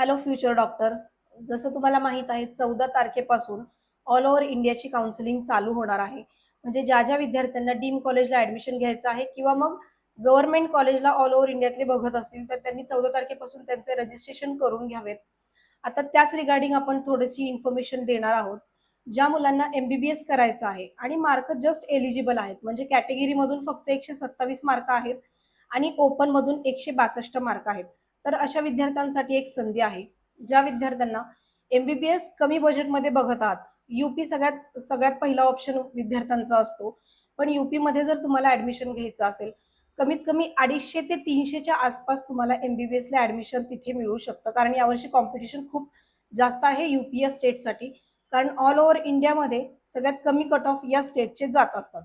Hello future doctor जसं तुम्हाला माहीत आहे चौदा तारखेपासून ऑल ओव्हर इंडियाची काउन्सिलिंग चालू होणार आहे. म्हणजे ज्या ज्या विद्यार्थ्यांना डीम कॉलेजला ॲडमिशन घ्यायचं आहे किंवा मग गव्हर्नमेंट कॉलेजला ऑल ओव्हर इंडियातले बघत असतील तर त्यांनी चौदा तारखेपासून त्यांचे रजिस्ट्रेशन करून घ्यावेत. आता त्याच रिगार्डिंग आपण थोडीशी इन्फॉर्मेशन देणार आहोत. ज्या मुलांना एमबीबीएस करायचं आहे आणि मार्क जस्ट एलिजिबल आहेत म्हणजे कॅटेगरीमधून फक्त एकशे सत्तावीस मार्क आहेत आणि ओपनमधून एकशे बासष्ट मार्क आहेत. तर अशा विद्यार्थ्यांसाठी एक संधी आहे ज्या विद्यार्थ्यांना एमबीबीएस कमी बजेटमध्ये बघत आहात युपी सगळ्यात सगळ्यात पहिला ऑप्शन विद्यार्थ्यांचा असतो. पण युपी मध्ये जर तुम्हाला ऍडमिशन घ्यायचं असेल कमीत कमी अडीचशे ते तीनशेच्या आसपास तुम्हाला एमबीबीएसला ऍडमिशन तिथे मिळू शकतं. कारण यावर्षी कॉम्पिटिशन खूप जास्त आहे युपी या स्टेटसाठी कारण ऑल ओव्हर इंडियामध्ये सगळ्यात कमी कट ऑफ या स्टेटचे जात असतात.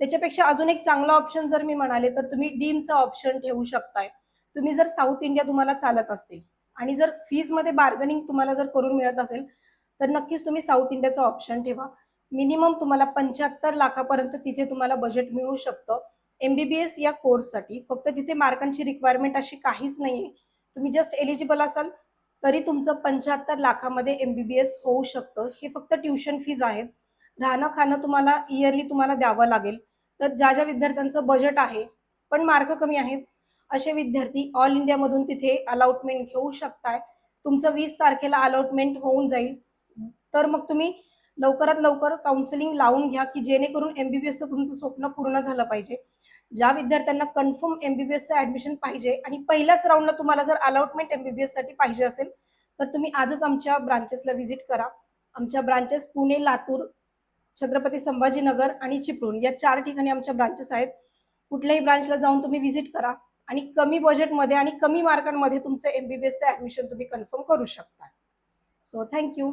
त्याच्यापेक्षा अजून एक चांगला ऑप्शन जर मी म्हणाले तर तुम्ही डीमचा ऑप्शन ठेवू शकताय. तुम्ही जर साऊथ इंडिया तुम्हाला चालत असतील आणि जर फीजमध्ये बार्गनिंग तुम्हाला जर करून मिळत असेल तर नक्कीच तुम्ही साऊथ इंडियाचा ऑप्शन ठेवा. मिनिमम तुम्हाला पंच्याहत्तर लाखापर्यंत तिथे तुम्हाला बजेट मिळू शकतं. एमबीबीएस या कोर्ससाठी फक्त तिथे मार्कांची रिक्वायरमेंट अशी काहीच नाही आहे तुम्ही जस्ट एलिजिबल असाल तरी तुमचं पंच्याहत्तर लाखामध्ये एमबीबीएस होऊ शकतं. हे फक्त ट्युशन फीज आहेत. राहणं खाणं तुम्हाला इयरली तुम्हाला द्यावं लागेल. तर ज्या ज्या विद्यार्थ्यांचं बजेट आहे पण मार्क कमी आहेत असे विद्यार्थी ऑल इंडियामधून तिथे अलॉटमेंट घेऊ शकताय. तुमचं वीस तारखेला अलॉटमेंट होऊन जाईल. तर मग तुम्ही लवकरात लवकर काउन्सिलिंग लावून घ्या की जेणेकरून एमबीबीएसचं तुमचं स्वप्न पूर्ण झालं पाहिजे. ज्या विद्यार्थ्यांना कन्फर्म एमबीबीएसचं ऍडमिशन पाहिजे आणि पहिल्याच राऊंडला तुम्हाला जर अलॉटमेंट एमबीबीएससाठी पाहिजे असेल तर तुम्ही आजच आमच्या ब्रांचेसला व्हिजिट करा. आमच्या ब्रांचेस पुणे लातूर छत्रपती संभाजीनगर आणि चिपळूण या चार ठिकाणी आमच्या ब्रांचेस आहेत. कुठल्याही ब्रांचला जाऊन तुम्ही व्हिजिट करा. आणि कमी बजेटमध्ये आणि कमी मार्कांमध्ये तुमचं एमबीबीएसचं ऍडमिशन तुम्ही कन्फर्म करू शकता. So thank you